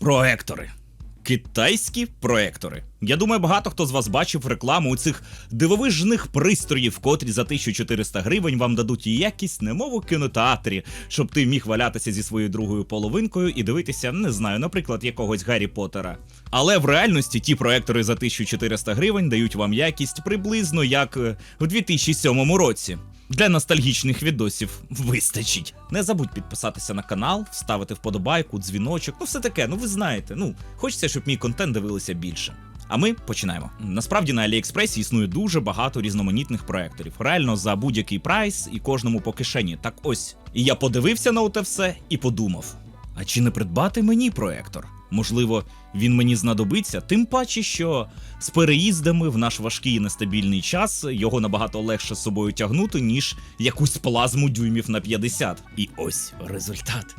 Проектори. Китайські проектори. Я думаю, багато хто з вас бачив рекламу у цих дивовижних пристроїв, котрі за 1400 гривень вам дадуть якість, немов у кінотеатрі, щоб ти міг валятися зі своєю другою половинкою і дивитися, не знаю, наприклад, якогось Гаррі Поттера. Але в реальності ті проектори за 1400 гривень дають вам якість приблизно як е, в 2007 році. Для ностальгічних відосів вистачить. Не забудь підписатися на канал, вставити вподобайку, дзвіночок, ну все таке, ну ви знаєте. Ну, хочеться, щоб мій контент дивилися більше. А ми починаємо. Насправді на Аліекспресі існує дуже багато різноманітних проекторів. Реально за будь-який прайс і кожному по кишені. Так ось. І я подивився на оте все і подумав: а чи не придбати мені проектор? Можливо, він мені знадобиться, тим паче, що з переїздами в наш важкий і нестабільний час його набагато легше з собою тягнути, ніж якусь плазму дюймів на 50. І ось результат.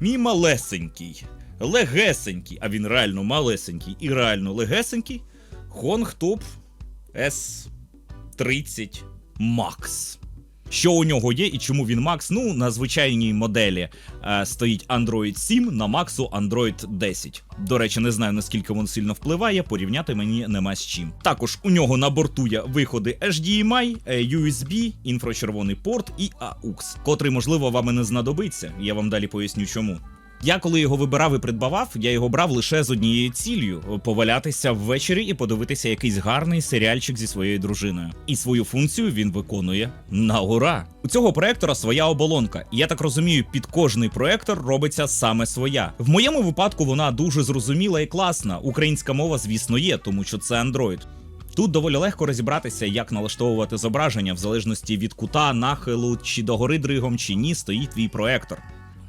Мій малесенький, легесенький, а він реально малесенький і реально легесенький. Хонгтоп S30 Max. Що у нього є і чому він Макс? Ну, на звичайній моделі е, стоїть Android 7, на Максу Android 10. До речі, не знаю наскільки він сильно впливає, порівняти мені нема з чим. Також у нього на борту є виходи HDMI, е, USB, інфрачервоний порт і AUX, котрий, можливо, вам і не знадобиться. Я вам далі поясню чому. Я коли його вибирав і придбавав, я його брав лише з однією ціллю повалятися ввечері і подивитися якийсь гарний серіальчик зі своєю дружиною. І свою функцію він виконує на ура. У цього проектора своя оболонка, і я так розумію, під кожний проектор робиться саме своя. В моєму випадку вона дуже зрозуміла і класна. Українська мова, звісно, є, тому що це Android. Тут доволі легко розібратися, як налаштовувати зображення в залежності від кута, нахилу, чи догори дригом, чи ні, стоїть твій проектор.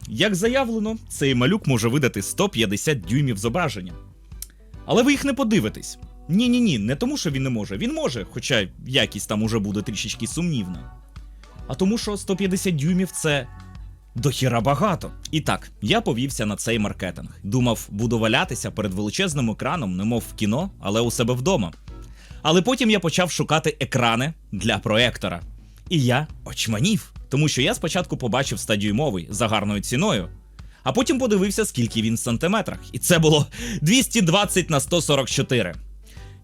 Як заявлено, цей малюк може видати 150 дюймів зображення. Але ви їх не подивитесь. Ні, ні, ні, не тому, що він не може. Він може, хоча якість там уже буде трішечки сумнівна. А тому, що 150 дюймів це дохіра багато. І так, я повівся на цей маркетинг. Думав, буду валятися перед величезним екраном, немов в кіно, але у себе вдома. Але потім я почав шукати екрани для проектора. І я очманів. Тому що я спочатку побачив стадіумовий за гарною ціною, а потім подивився, скільки він в сантиметрах. І це було 220 на 144.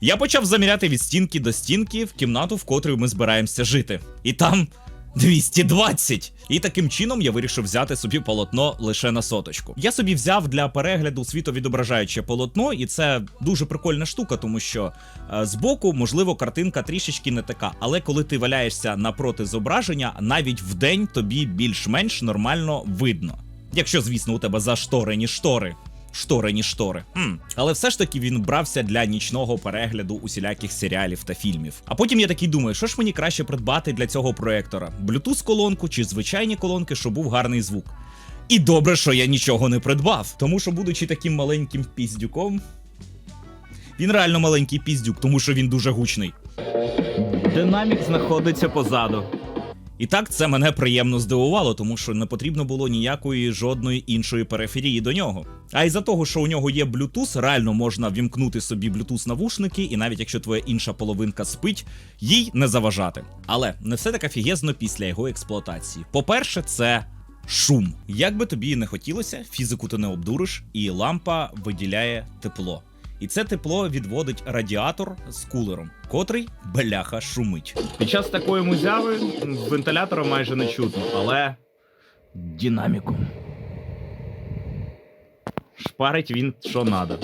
Я почав заміряти від стінки до стінки в кімнату, в котрій ми збираємося жити. І там 220! І таким чином я вирішив взяти собі полотно лише на соточку. Я собі взяв для перегляду світовідображаюче полотно, і це дуже прикольна штука, тому що е, збоку, можливо, картинка трішечки не така. Але коли ти валяєшся напроти зображення, навіть вдень тобі більш-менш нормально видно. Якщо, звісно, у тебе зашторені штори. Шторені штори. Хм. Але все ж таки він брався для нічного перегляду усіляких серіалів та фільмів. А потім я такий думаю, що ж мені краще придбати для цього проектора: Bluetooth колонку чи звичайні колонки, щоб був гарний звук. І добре, що я нічого не придбав, тому що, будучи таким маленьким піздюком, він реально маленький піздюк, тому що він дуже гучний. Динамік знаходиться позаду. І так це мене приємно здивувало, тому що не потрібно було ніякої жодної іншої периферії до нього. А із-за того, що у нього є Bluetooth, реально можна вімкнути собі Bluetooth навушники, і навіть якщо твоя інша половинка спить, їй не заважати. Але не все так офігезно після його експлуатації. По-перше, це. Шум. Як би тобі не хотілося, фізику ти не обдуриш, і лампа виділяє тепло. І це тепло відводить радіатор з кулером, котрий бляха шумить. Під час такої музяви вентилятора майже не чутно, але динаміку. Шпарить він що надо.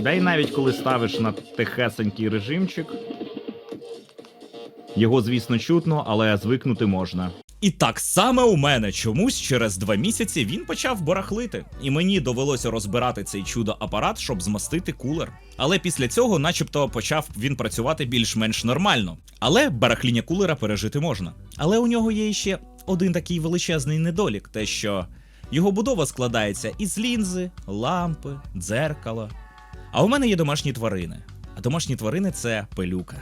Да й навіть коли ставиш на тихесенький режимчик. Його, звісно, чутно, але звикнути можна. І так саме у мене чомусь через два місяці він почав барахлити, і мені довелося розбирати цей чудо апарат, щоб змастити кулер. Але після цього, начебто, почав він працювати більш-менш нормально. Але барахління кулера пережити можна. Але у нього є ще один такий величезний недолік: те, що його будова складається із лінзи, лампи, дзеркала. А у мене є домашні тварини. А домашні тварини це пилюка.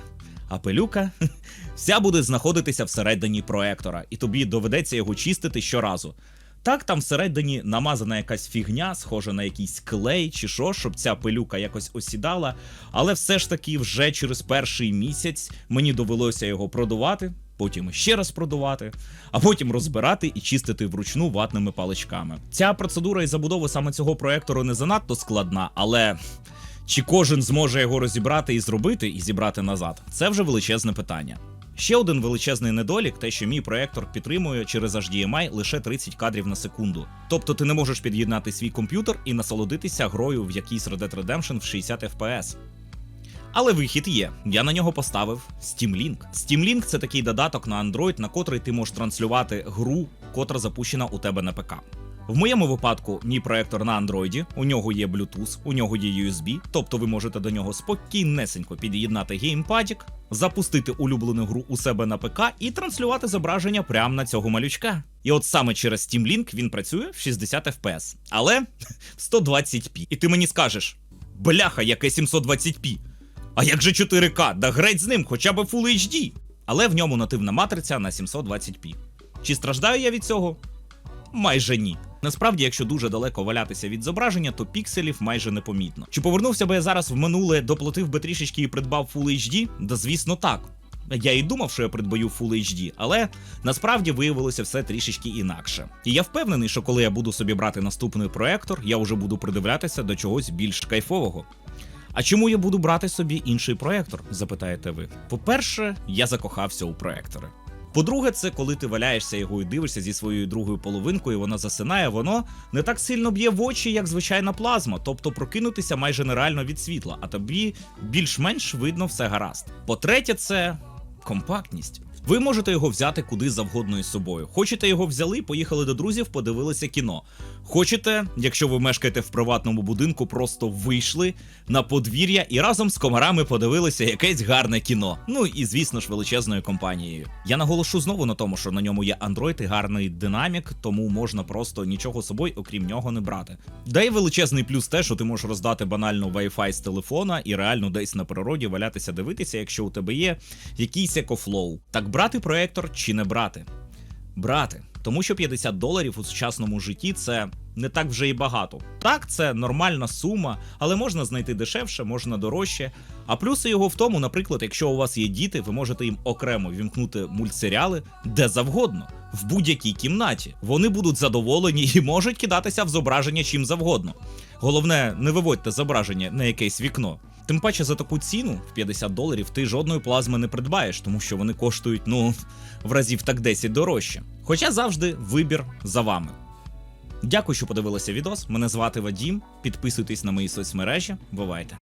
А пилюка вся буде знаходитися всередині проектора, і тобі доведеться його чистити щоразу. Так, там всередині намазана якась фігня, схожа на якийсь клей чи що, щоб ця пилюка якось осідала. Але все ж таки, вже через перший місяць мені довелося його продувати. потім ще раз продувати, а потім розбирати і чистити вручну ватними паличками. Ця процедура і забудови саме цього проектору не занадто складна, але. Чи кожен зможе його розібрати і зробити, і зібрати назад? Це вже величезне питання. Ще один величезний недолік, те, що мій проектор підтримує через HDMI лише 30 кадрів на секунду. Тобто ти не можеш під'єднати свій комп'ютер і насолодитися грою в якийсь Red Dead Redemption в 60 FPS. Але вихід є. Я на нього поставив Steam Link. Steam Link – це такий додаток на Android, на котрий ти можеш транслювати гру, котра запущена у тебе на ПК. В моєму випадку мій проектор на Android, у нього є Bluetooth, у нього є USB, тобто ви можете до нього спокійнесенько під'єднати геймпадік, запустити улюблену гру у себе на ПК і транслювати зображення прямо на цього малючка. І от саме через Steam Link він працює в 60 FPS, але 120p. І ти мені скажеш: бляха, яке 720p. А як же 4К? Да греть з ним, хоча б Full HD. Але в ньому нативна матриця на 720p. Чи страждаю я від цього? Майже ні. Насправді, якщо дуже далеко валятися від зображення, то пікселів майже непомітно. Чи повернувся би я зараз в минуле, доплатив би трішечки і придбав Full HD? Да звісно так. Я і думав, що я придбаю Full HD, але насправді виявилося все трішечки інакше. І я впевнений, що коли я буду собі брати наступний проектор, я вже буду придивлятися до чогось більш кайфового. А чому я буду брати собі інший проектор? запитаєте ви. По-перше, я закохався у проектори. По-друге, це коли ти валяєшся його і дивишся зі своєю другою половинкою, вона засинає, воно не так сильно б'є в очі, як звичайна плазма, тобто прокинутися майже нереально від світла, а тобі більш-менш видно все гаразд. По-третє, це компактність. Ви можете його взяти куди завгодно із собою. Хочете його взяли, поїхали до друзів, подивилися кіно. Хочете, якщо ви мешкаєте в приватному будинку, просто вийшли на подвір'я і разом з комарами подивилися якесь гарне кіно. Ну і звісно ж величезною компанією. Я наголошу знову на тому, що на ньому є Android і гарний динамік, тому можна просто нічого собою, окрім нього, не брати. Да й величезний плюс те, що ти можеш роздати банально Wi-Fi з телефона і реально десь на природі валятися дивитися, якщо у тебе є якийсь екофлоу. Так брати проектор чи не брати? Брати. Тому що 50 доларів у сучасному житті це не так вже і багато. Так, це нормальна сума, але можна знайти дешевше, можна дорожче. А плюси його в тому, наприклад, якщо у вас є діти, ви можете їм окремо вімкнути мультсеріали де завгодно, в будь-якій кімнаті. Вони будуть задоволені і можуть кидатися в зображення чим завгодно. Головне, не виводьте зображення на якесь вікно. Тим паче за таку ціну в 50 доларів ти жодної плазми не придбаєш, тому що вони коштують ну в разів так 10 дорожче. Хоча завжди вибір за вами. Дякую, що подивилися відос. Мене звати Вадім. Підписуйтесь на мої соцмережі. Бувайте!